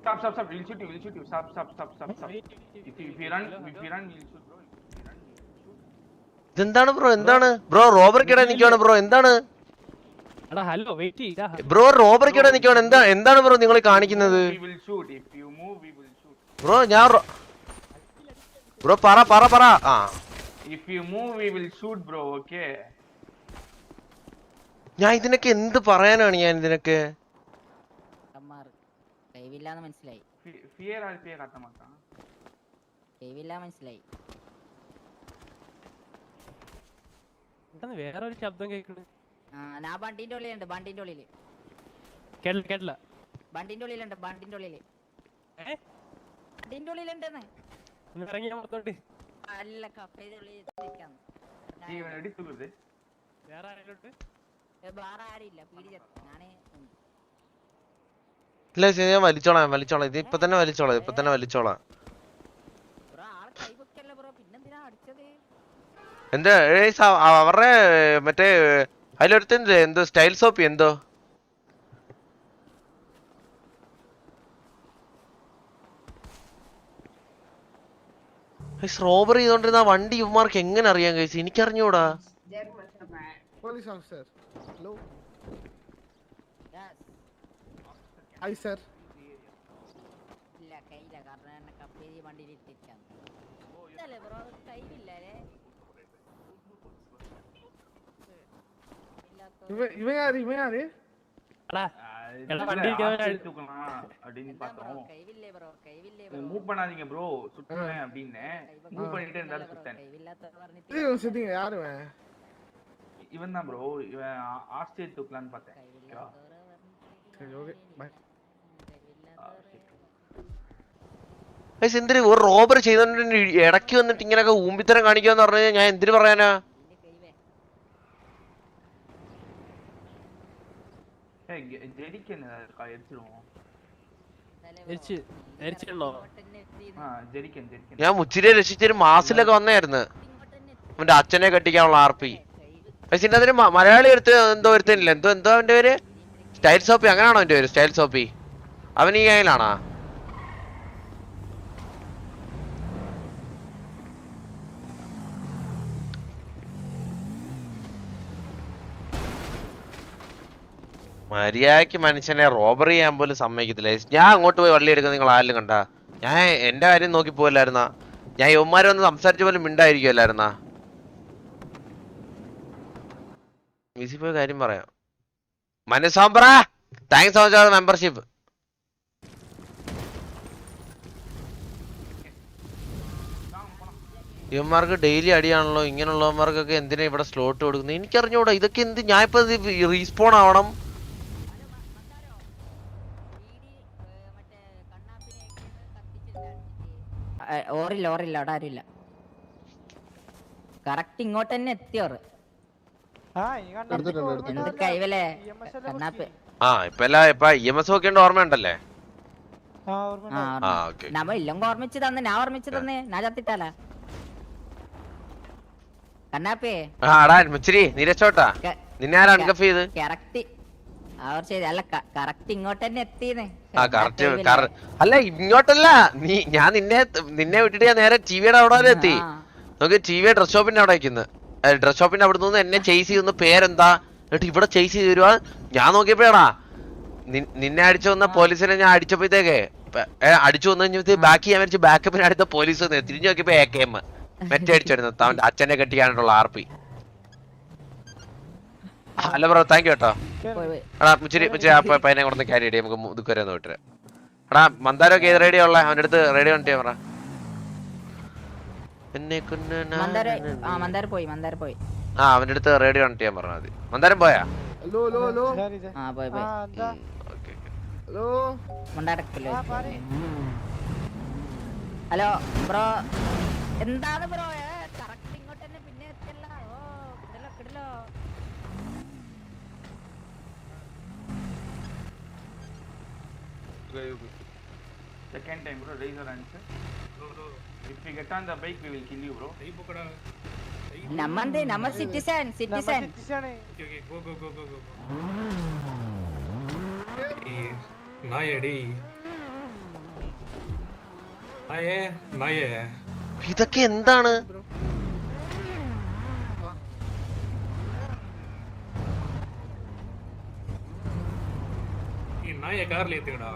Stop, stop, stop. We'll shoot you. We'll shoot you. Stop, stop, stop, stop, stop. If you, if you run, if you run, we'll shoot, bro. If you run, we'll shoot. ഇതെന്താണ് bro എന്താണ് bro റോബറിക്കിടെ നിൽക്കുവാണ് bro എന്താണ് എടാ hello wait ചെയ്താ bro റോബറിക്കിടെ നിൽക്കുവാണ് എന്താ എന്താണ് ബ്രോ നിങ്ങൾ കാണിക്കുന്നത് We will shoot. If you move, we will shoot. Bro ഞാൻ ബ്രോ പറ പറ പറ ആ If you move, we will shoot, bro. Okay. ഞാൻ ഇതിനൊക്കെ എന്ത് പറയാനാണ് ഞാൻ ഇതിനൊക്കെ കഴിവില്ലാന്ന് മനസ്സിലായി. ഫിയർ Fear ആൾപ്പേ കാട്ടമാക്കാം കഴിവില്ല മനസ്സിലായി. എന്താണ് വേറെ ഒരു ശബ്ദം കേൾക്കണ്. ആ ഞാൻ ബണ്ടിന്റെ ഉള്ളിലുണ്ട് ബണ്ടിന്റെ ഉള്ളിൽ. കേട്ടില്ല കേട്ടില്ല. ബണ്ടിന്റെ ഉള്ളിലുണ്ട് ബണ്ടിന്റെ ഉള്ളിൽ. ഏ? ബണ്ടിന്റെ ഉള്ളിലുണ്ടെന്ന്. ഒന്ന് ഇറങ്ങിയാ പുറത്തോട്ട്. അല്ല കഫേയുടെ ഉള്ളിൽ ജീവൻ അടിച്ചു എടുത്തുള്ളത് വേറെ ആരെങ്കിലും ഉണ്ട്? വേറെ ഇല്ല പീടി ചത്ത് ഞാൻ ഉണ്ട്. ഇല്ല ശരി, ഞാൻ വലിച്ചോളാം വലിച്ചോളാം. ഇത് ഇപ്പൊ തന്നെ വലിച്ചോളാം ഇപ്പൊ തന്നെ വലിച്ചോളാം. എന്താ അവരുടെ മറ്റേ അതിലൊരുത്തൻ എന്തോ സ്റ്റൈൽ സോപ്പ് എന്തോ. റോബറി ചെയ്തോണ്ടിരുന്ന വണ്ടി ഇവന്മാർക്ക് എങ്ങനെ അറിയാൻ കഴിച്ചു എനിക്കറിഞ്ഞൂടാ. officer. Hello. Yes. Hi, sir. ഇല്ല കയ്യില്ല കാരണം എന്നെ കപ്പേരി വണ്ടിയിൽ ഇട്ടിരിക്കാന്ന് ഇതല്ലേ ബ്രോ അത് കയ്യില്ല അല്ലേ இவன் இவன் யாரு இவன் யாரு എടാ இதுல எல்லாம் வண்டி இருக்கவே ஆட்கள் ஆடு. தூக்கலாம் அப்படின்னு ப்ரோ பார்த்தோம் கைவில்லே ப்ரோ கைவில்லே ப்ரோ மூவ் பண்ணாதீங்க ப்ரோ சுத்துவேன் அப்படின்னு மூவ் பண்ணிட்டே இருந்தாலும் சுத்தேன் கைவில்லாத இது പറഞ്ഞിട്ട് இவன் சித்திங்க யாரு இவன் இவன் தான் ப்ரோ இவன் ஆஸ்திரேலியா தூக்கலான்னு பார்த்தேன் ஓகேவா சரி ஓகே பாய் പക്ഷെ എന്തിന് ഒരു റോബർ ചെയ്തോണ്ട് ഇടയ്ക്ക് വന്നിട്ട് ഇങ്ങനെയൊക്കെ ഊമ്പിത്തരം കാണിക്കുക പറഞ്ഞു പറഞ്ഞു ഞാൻ എന്തിനു പറയാനാ? ഞാൻ മുച്ചിരിയെ രക്ഷിച്ചൊരു മാസിലൊക്കെ വന്നായിരുന്നു അവന്റെ അച്ഛനെ കെട്ടിക്കാനുള്ള ആർ പി. പക്ഷെ അതിന് മലയാളി എടുത്ത് എന്തോ ഒരുത്തനില്ല? എന്തോ എന്തോ അവന്റെ പേര്? സ്റ്റൈൽ സോപ്പി അങ്ങനെയാണോ അവന്റെ പേര്? സ്റ്റൈൽ സോപ്പി അവൻ ഈ കയ്യിലാണോ മര്യാദയ്ക്ക് മനുഷ്യനെ റോബറി ചെയ്യാൻ പോലും സമ്മതിക്കത്തില്ല. ഞാൻ അങ്ങോട്ട് പോയി വള്ളി എടുക്കുന്ന നിങ്ങൾ ആരും കണ്ട? ഞാൻ എന്റെ കാര്യം നോക്കി പോയില്ലായിരുന്നാ ഞാൻ യുവന്മാരെ ഒന്ന് സംസാരിച്ച പോലും മിണ്ടായിരിക്കുമല്ലായിരുന്നാ മിസി പോയ കാര്യം പറയാം. മനസ്സാമ്പ്ര താങ്ക്സ് സോ മച്ച് മെമ്പർഷിപ്പ് ഇവന്മാർക്ക് ഡെയിലി അടിയാണല്ലോ ഇങ്ങനെയുള്ളവന്മാർക്കൊക്കെ എന്തിനാ ഇവിടെ സ്ലോട്ട് കൊടുക്കുന്നത്? എനിക്കറിഞ്ഞൂടാ ഇതൊക്കെ എന്ത്? ഞാൻ ഇപ്പൊ റീസ്പോൺ ആവണം. ഓറില്ല ഓറില്ല അവിടെ ആരുമില്ല കറക്റ്റ് ഇങ്ങോട്ട് തന്നെ എത്തിയോറ് എടുത്തിട്ടുണ്ട് എന്ത് കൈവലേ കണ്ണാപ്പ്. ആ ഇപ്പൊ എല്ലാ ഇപ്പൊ ഇ എം എസ് നോക്കേണ്ട ഓർമ്മയുണ്ടല്ലേ ആ ആ ഓക്കെ നമ്മ ഇല്ലെങ്കിൽ ഓർമ്മിച്ച് തന്നെ ഞാൻ ഓർമ്മിച്ച് തന്നെ ഞാൻ ചത്തിട്ടാല. കണ്ണാപ്പേ. ആടാ മുച്ചിരി നീ രക്ഷോട്ടാ? നിന്നെ ആരാ അൺകഫ് ചെയ്ത്? കറക്റ്റ്. അവർ ചെയ്ത് അല്ല കറക്റ്റ് ഇങ്ങോട്ട് തന്നെ കറക്റ്റ് അല്ല ഇങ്ങോട്ടല്ല. നീ ഞാൻ നിന്നെ നിന്നെ വിട്ടിട്ട് ഞാൻ നേരെ ടിവിയുടെ അവിടെ വരെ എത്തി. നമുക്ക് ടി വി ഡ്രസ് ഷോപ്പിന്റെ അവിടെ ഡ്രസ് ഷോപ്പിന്റെ അവിടെ നിന്ന് എന്നെ ചേസ് ചെയ്യുന്ന പേരെന്താ? എന്നിട്ട് ഇവിടെ ചേസ് ചെയ്ത് വരുവാ. ഞാൻ നോക്കിയപ്പോഴാ നിന്നെ അടിച്ചു വന്ന പോലീസിനെ ഞാൻ അടിച്ചപ്പോഴത്തേക്ക് അടിച്ചു വന്നു കഴിഞ്ഞപ്പോ ബാക്കി ഞാൻ വെച്ച് ബാക്കപ്പിന് അടുത്ത പോലീസ് തിരിഞ്ഞു നോക്കിയപ്പോ എ കെ എം മെറ്റ അടിച്ചു അവന്റെ അച്ഛനെ കെട്ടിക്കാനുള്ള R P. Hello bro thank you കേട്ടോ എടാ മുച്ചിരി മുച്ചിരി ആ പ- പയ്യനെ കൊടുത്ത് ക്യാരി നമുക്ക് ഇതുവരെ ഒന്ന് വിട്ടു എടാ മന്ദാരോ ഏത് റേഡിയോ ഉള്ള? അവന്റെ അടുത്ത് റേഡിയോ കണ്ടിയാ പറ. ആ മന്ദാര പോയി മന്ദാര പോയി. ആ അവന്റെ അടുത്ത് റേഡിയോ കണക്ട് ചെയ്യാൻ പറഞ്ഞാൽ മതി. മന്ദാരം പോയാ? Hello hello hello. ആ പോയി പോയി. Okay hello? മണ്ടാടക്കല്ലോ hello bro. എന്താണ് ബ്രോ കറക്റ്റ് ഇങ്ങോട്ട് തന്നെ പിന്നെ എത്തിയല്ല ഓ കിടലോ കിടലോ Second time, bro. Raise your hands. If we get on the bike, we will kill you, bro. നമ്മന്ത് നമ്മ സിറ്റിസൺ സിറ്റിസൺ നായേ നായേ ഇതൊക്കെ എന്താണ് ഈ നായ കാറിൽ എത്തിക്കടാ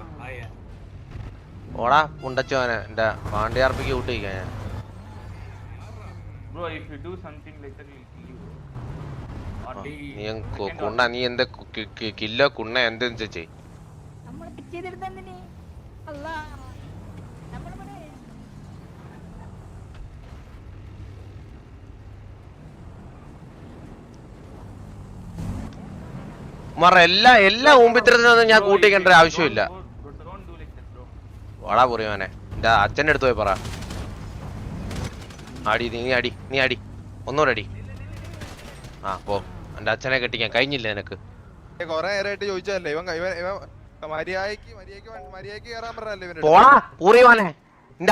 ഓടാ പുണ്ടച്ചോനെ എന്റെ പാണ്ടിയാർപ്പിക്ക് കൂട്ടിരിക്കാൻ ഞാൻ. Bro, if you do something like that, we'll kill you. Or ആ, we- നീ കുണ്ണ നീ എന്താ കില്ലോ കുണ്ണ എന്തെന്ന് ചെയ് മറ എല്ലാ എല്ലാ ഊമ്പിത്തരത്തിനൊന്നും ഞാൻ കൂട്ടിക്കേണ്ട ആവശ്യമില്ല. വാടാ പൊറിയോനെ എന്റെ അച്ഛന്റെ അടുത്ത് പോയി പറ. അടി നീ അടി നീ അടി ഒന്നൂടെ അടി ആ പോ. എന്റെ അച്ഛനെ കെട്ടിക്കാൻ കഴിഞ്ഞില്ല നിനക്ക്. ഇവൻ ഇവൻ പറഞ്ഞല്ലേ പോടാ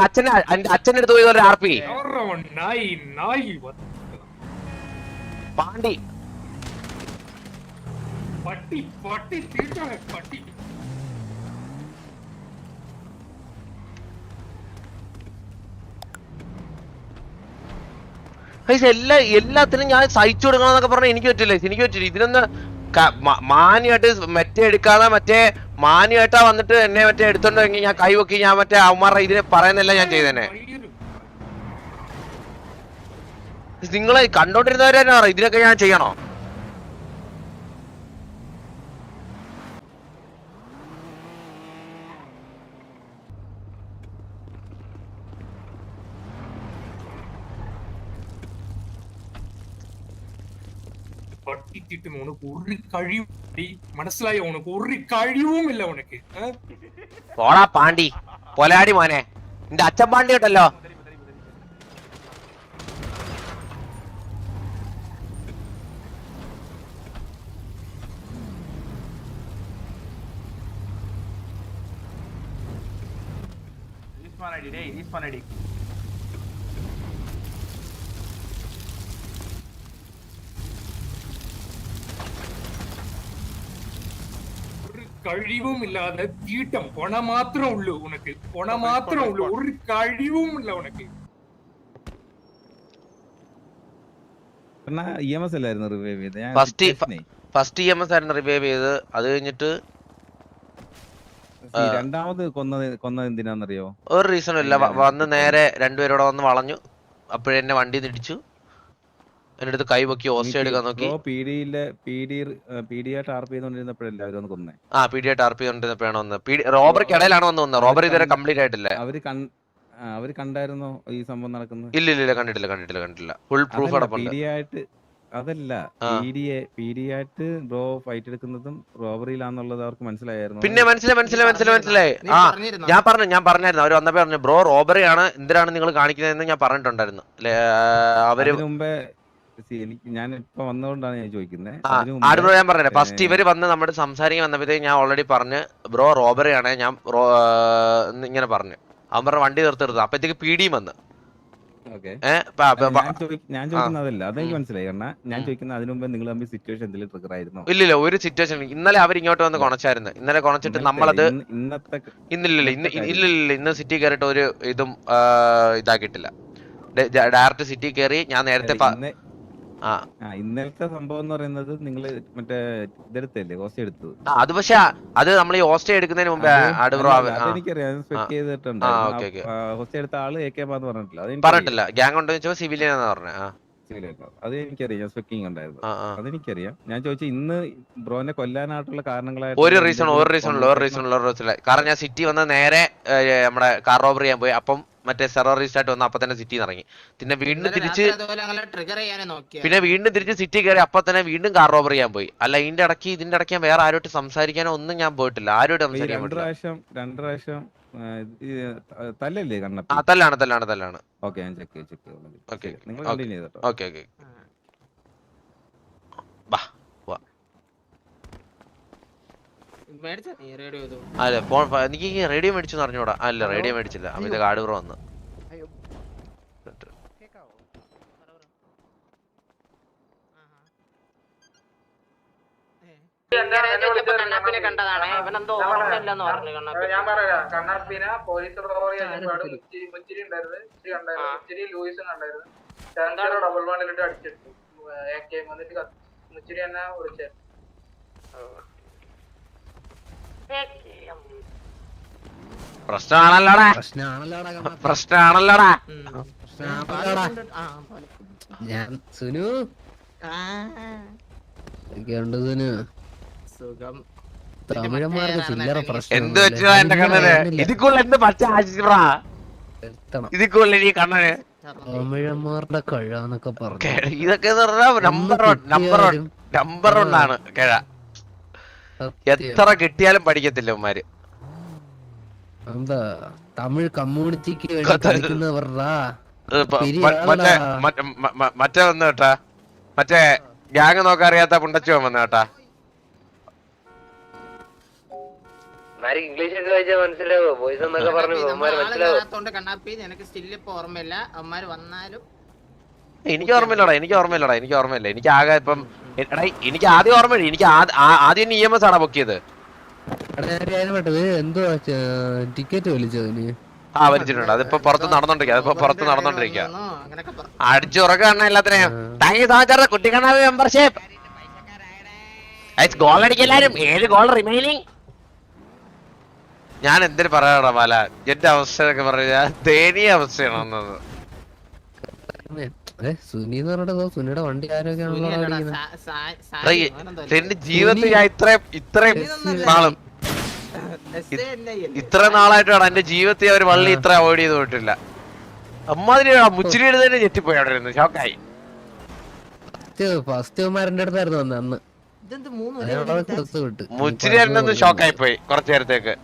അച്ഛനെ പാണ്ടി. പട്ടി പട്ടി തീർച്ചയായും പട്ടി. ഗൈസ് എല്ലാ എല്ലാത്തിനും ഞാൻ സഹിച്ചു കൊടുക്കണമെന്നൊക്കെ പറഞ്ഞാൽ എനിക്ക് പറ്റില്ല എനിക്ക് പറ്റില്ല ഇതിനൊന്ന് മാന്യമായിട്ട് മറ്റേ എടുക്കാതെ മറ്റേ മാന്യമായിട്ടാ വന്നിട്ട് എന്നെ മറ്റേ എടുത്തോണ്ടെങ്കിൽ ഞാൻ കൈവക്കി ഞാൻ മറ്റേ അവന്മാരുടെ ഇതിനെ പറയുന്നില്ല ഞാൻ ചെയ്തേനെ. നിങ്ങളെ കണ്ടോണ്ടിരുന്നവരെന്നെ പറ ഇതിനൊക്കെ ഞാൻ ചെയ്യണോ? പട്ടി തിട്ടുന്നു ഉനക്ക് ഒരു കഴിവും മനസ്സിലായോ ഉനക്ക് ഒരു കഴിവും ഇല്ല ഉനക്ക് ഏ? പോടാ പാണ്ടി പൊലാടി മോനെ. നിന്റെ അച്ഛൻ പാണ്ടി ഉണ്ടല്ലോ. This one I did, hey, this one did. ഒരു കഴിവും ഇല്ലാതെ തീട്ടം കൊണ മാത്രം ഉള്ളു ഉനക്ക് കൊണ മാത്രം ഉള്ളു ഒരു കഴിവും ഇല്ലാതെ തീട്ടം പൊണ മാത്രം ഉള്ളു അല്ലായിരുന്നു പൊണ മാത്രം ഉള്ളു. ഒരു കഴിവും ഇല്ല ഏ. ഫസ്റ്റ് ഇ എം എസ് ആയിരുന്നു റിവൈവ് ചെയ്ത് അത് കഴിഞ്ഞിട്ട് രണ്ടാമത് കൊന്നത് കൊന്നത് എന്തിനാന്നറിയോ? ഒരു റീസണും ഇല്ല. വന്ന് നേരെ രണ്ടുപേരോടെ വന്ന് വളഞ്ഞു. അപ്പോഴെന്നെ വണ്ടി ഇടിച്ചു എന്റെ അടുത്ത് കൈ പൊക്കി ഓസ്റ്റേ എടുക്കാൻ നോക്കി. ആ പി ഡി ആയിട്ട് ആർ പി കൊണ്ടിരുന്നപ്പോഴാണ് വന്നത്. പി ഡി റോബറിക്ക് ഇടയിലാണ് വന്ന് വന്നത് റോബർ ഇതുവരെ കംപ്ലീറ്റ് ആയിട്ടില്ല. അവർ കണ്ടായിരുന്നോ ഈ സംഭവം നടക്കുന്നത്? ഇല്ല ഇല്ല കണ്ടിട്ടില്ല കണ്ടിട്ടില്ല കണ്ടിട്ടില്ല. ഫുൾ പ്രൂഫ് അടപ്പുണ്ട്. ആയിട്ട് അതല്ല ആ. പി ഡി പി ഡി ആയിട്ട് ബ്രോ ഫൈറ്റ് എടുക്കുന്നതും റോബറിയിലാന്നുള്ളത് അവർക്ക് മനസ്സിലായിരുന്നു പിന്നെ മനസ്സിലായി മനസ്സിലായി മനസ്സിലായി മനസ്സിലായി. ആ ഞാൻ പറഞ്ഞു ഞാൻ പറഞ്ഞായിരുന്നു. അവർ വന്നപ്പോ പറഞ്ഞു ബ്രോ റോബറിയാണ് എന്തിനാണ് നിങ്ങൾ കാണിക്കുന്നതെന്ന് ഞാൻ പറഞ്ഞിട്ടുണ്ടായിരുന്നു. അവർ മുമ്പേ എനിക്ക് ഞാൻ ഇപ്പൊ വന്നതുകൊണ്ടാണ് ഞാൻ ചോദിക്കുന്നത് ആട് ബ്രോ ഞാൻ ഫസ്റ്റ് ഇവർ വന്ന് നമ്മുടെ സംസാരിക്കാൻ വന്നപ്പോഴത്തേക്ക് ഞാൻ ഓൾറെഡി പറഞ്ഞു ബ്രോ റോബറി ആണ്. ഞാൻ ഇങ്ങനെ പറഞ്ഞു. അവൻ പറഞ്ഞ വണ്ടി നിർത്തി അപ്പഴത്തേക്ക് പി ഡിയും വന്ന് ഞാൻ അതെനിക്ക് മനസ്സിലായി. കാരണം ഞാൻ ചോദിക്കുന്നത് അതിനു മുമ്പ് നിങ്ങൾ തമ്മിൽ സിറ്റുവേഷൻ എന്തെങ്കിലും ട്രിഗർ ആയിരുന്നോ? ഇല്ലില്ല ഒരു സിറ്റുവേഷൻ ഇന്നലെ അവർ ഇങ്ങോട്ട് വന്ന് കൊണച്ചായിരുന്നു. ഇന്നലെ കൊണച്ചിട്ട് നമ്മളത് ഇന്നില്ല ഇന്നത്തെ ഇന്നില്ലില്ല ഇന്ന്. ഇല്ലില്ല ഇന്ന് സിറ്റി കയറിയിട്ട് ഒരു ഇതും ഇതാക്കിട്ടില്ല ഇതാക്കിയിട്ടില്ല. ഡയറക്റ്റ് സിറ്റി കയറി ഞാൻ നേരത്തെ ഇന്നലത്തെ സംഭവം എന്ന് പറയുന്നത് നിങ്ങൾ മറ്റേ ഇതെടുത്തല്ലേ കോസ്റ്റ് എടുത്തു അത് പക്ഷെ അത് നമ്മൾ ഈ ഹോസ്റ്റേ എടുക്കുന്നതിന് മുമ്പേ എനിക്കറിയാം സ്പെക്ട് ചെയ്തിട്ടുണ്ട്. ഹോസ്റ്റ് എടുത്ത ആൾ എ കെ എന്ന് പറഞ്ഞിട്ടില്ല. പറഞ്ഞിട്ടില്ല. ഗ്യാങ് ഉണ്ടോ വെച്ചാൽ സിവിലിയൻ എന്ന് പറഞ്ഞു അത് എനിക്കറിയാം സ്പെക്കിംഗ് ഉണ്ടായിരുന്നു. അതെനിക്കറിയാം ഞാൻ ചോദിച്ചു ഇന്ന് ബ്രോനെ കൊല്ലാനായിട്ടുള്ള കാരണങ്ങളായിട്ട് ഒരു റീസൺ ഒരു റീസൺ ഒരു റീസൺ ഒരു റീസൺ കാരണം ഞാൻ സിറ്റി വന്ന് നേരെ നമ്മുടെ കാർ റോബർ ചെയ്യാൻ പോയി. അപ്പം മറ്റേ സെർവർ റീസ്റ്റാർട്ട് വന്ന് അപ്പൊ തന്നെ സിറ്റി ഇറങ്ങി. പിന്നെ വീണ്ടും തിരിച്ച് ട്രിഗർ ചെയ്യാനും നോക്കിയ. പിന്നെ വീണ്ടും തിരിച്ച് സിറ്റി കയറി അപ്പൊ തന്നെ വീണ്ടും കാർ റോബർ ചെയ്യാൻ പോയി. അല്ല ഇതിന്റെ ഇടയ്ക്ക് ഇതിന്റെ ഇടയ്ക്ക് ഞാൻ വേറെ ആരോട്ട് സംസാരിക്കാനോ ഒന്നും ഞാൻ പോയിട്ടില്ല. ആരോട്ട് ഈ സംസാരിക്കാൻ പ്രാവശ്യം രണ്ട് തല്ലല്ലേ തല്ലാണ് തല്ലാണ് തല്ലാണ്. ഓക്കെ ഞാൻ ചെക്ക് ചെക്ക് ഓക്കേ, നിങ്ങൾ ഓക്കേ. കണ്ടിന്യൂ ചെയ്തോ. ഓക്കെ ഓക്കെ വാ വാ മേടിച്ച നീ റേഡിയോ ചെയ്തു അല്ല ഫോൺ എനിക്ക് റേഡിയോ മേടിച്ചു അറിഞ്ഞൂടാ. അല്ല റേഡിയോ മേടിച്ചില്ല. അമിത കാട് ബ്രോ വന്ന്. ഞാൻ പറയാം. കണ്ണാപ്പിന പോലീസ് മുച്ചിരി മുച്ചിരി ഉണ്ടായിരുന്നു. മുച്ചിരി ലൂയിസും ഡബിൾ വണ്ണിലിട്ട് അടിച്ചിട്ടു. വന്നിട്ട് കത്തി. മുച്ചിരി തന്നെ വിളിച്ചത് പ്രശ്നമാണല്ലോടാ. പ്രശ്നമാണല്ലോടാ ഞാൻ സുനു. ഒക്കെയുണ്ട് സുനു. സുഖം. തമിഴന്മാർക്ക് ചില്ലറ പ്രശ്നം എന്ത് വെച്ചതാ എന്റെ കണ്ണന് ഇതിക്കുള്ള എന്ത് പച്ച ഇതിക്കുള്ള ഈ കണ്ണന് തമിഴന്മാരുടെ കഴിവെന്നൊക്കെ പറഞ്ഞു. ഇതൊക്കെ number one number one number one ആണ് കിഴ. എത്ര കിട്ടിയാലും പഠിക്കത്തില്ല ഉമ്മാര് എന്താ തമിഴ് കമ്മ്യൂണിറ്റിക്ക് വേണ്ടി കളിക്കുന്നവർടാ മറ്റേ. മറ്റേ വന്നു കേട്ടാ. മറ്റേ ഗ്യാങ് നോക്കാൻ അറിയാത്ത പുണ്ടച്ചു വന്നു കേട്ടാ. ഇംഗ്ലീഷ് ഒക്കെ വായിച്ചാൽ മനസ്സിലാവോ? ബോയ്സ് എന്നൊക്കെ പറഞ്ഞു നമ്മൾ ആൾ കാണാത്തോണ്ട് കണ്ണാപ്പി നിനക്ക് സ്റ്റിൽ ഇപ്പൊ ഓർമ്മയില്ല. അവന്മാര് വന്നാലും എനിക്ക് ഓർമ്മയില്ലടാ എനിക്ക് ഓർമ്മയില്ലടാ എനിക്ക് ഓർമ്മയില്ല. എനിക്ക് ആകെ ഇപ്പം എടാ എനിക്ക് ആദ്യം ഓർമ്മ എനിക്ക് ആ- ആദ്യം ഇ എം എസ് ആണോ ബുക്ക് ചെയ്ത് പെട്ടത് എന്തോ ടിക്കറ്റ് വലിച്ചതിന് ആ വലിച്ചിട്ടുണ്ട്. അതിപ്പോ പുറത്ത് നടന്നോണ്ടിരിക്കുക അതിപ്പോ പുറത്ത് നടന്നോണ്ടിരിക്കുക അടിച്ചുറക്കാണ് എല്ലാത്തിനെയും. താങ്ക് യു സോ കുട്ടിക്കണ്ണാവി മെമ്പർഷിപ്പ് ഗോൾ അടിക്കെല്ലാരും ഏഴ് ഗോൾ റിമൈനിങ് ഞാൻ എന്തിനു പറയാടാ ബാല എന്റെ അവസ്ഥ പറഞ്ഞ ദയനീയ അവസ്ഥയാണ് വന്നത് സുനി എന്ന് പറഞ്ഞിട്ട് സുനിയുടെ വണ്ടി ജീവിതത്തിൽ ഞാൻ ഇത്രയും ഇത്രയും നാളും? ഇത്ര നാളായിട്ടാണ് എന്റെ ജീവിതത്തിൽ ഒരു വള്ളി ഇത്ര അവോയ്ഡ് ചെയ്ത് പോയിട്ടില്ല. അമ്മാതിരി മുച്ചിരിയുടെ തന്നെ ഞെട്ടിപ്പോയി അവിടെ ഇരുന്ന്. ഷോക്കായി. അടുത്തായിരുന്നു അന്ന്. മുച്ചിരി ഷോക്കായി പോയി കുറച്ചു നേരത്തേക്ക്.